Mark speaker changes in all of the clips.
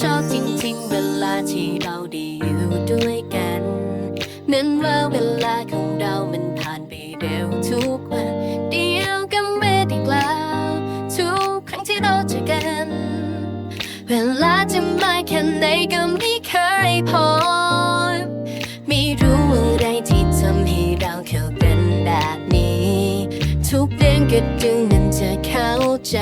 Speaker 1: ชอบจริงๆ เวลาที่เราได้อยู่ด้วยกัน นั้นว่าเวลาของเรามันผ่านไปเร็วทุกวันเดียวกันไม่ได้กล่าวทุกครั้งที่เราเจอกัน เวลาจะมาแค่ไหนก็ไม่เคยพอ ไม่รู้อะไรที่ทำให้เราเข้ากันแบบนี้ ทุกเรื่องก็ดึงนั้นจะเข้าใจ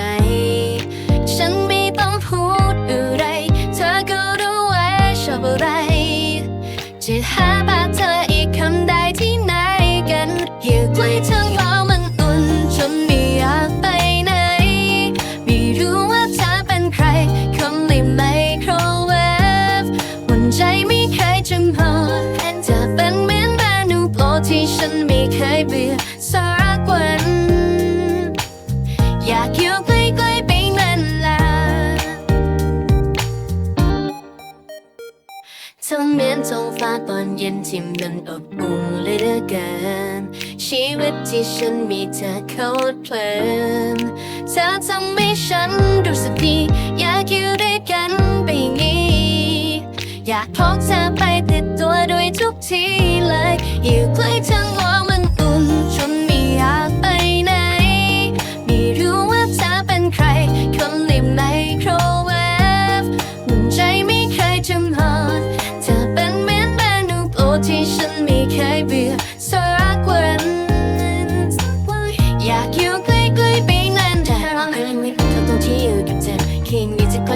Speaker 1: ทั้งเมือนท้องฟ้าตอนเย็นที่มันอบอุ่นเลยเหลือกันชีวิตที่ฉันมีเธอเขาเพลินเธอทำให้ฉันรู้สึกดี อยากอยู่ด้วยกันไปงี้ อยากพกเธอไปติดตัวด้วยทุกทีเลย อยู่ใกล้ทั้งโลก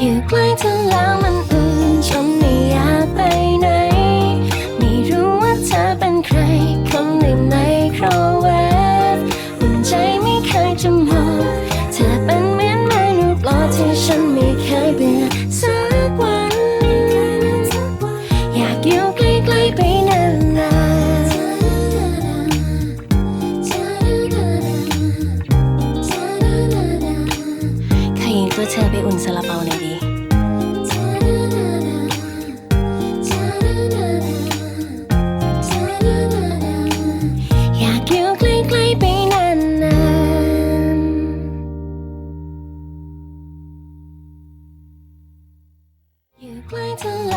Speaker 1: อยู่ใกล้เธอแล้วมันอุ่นฉันไม่ quite to lot.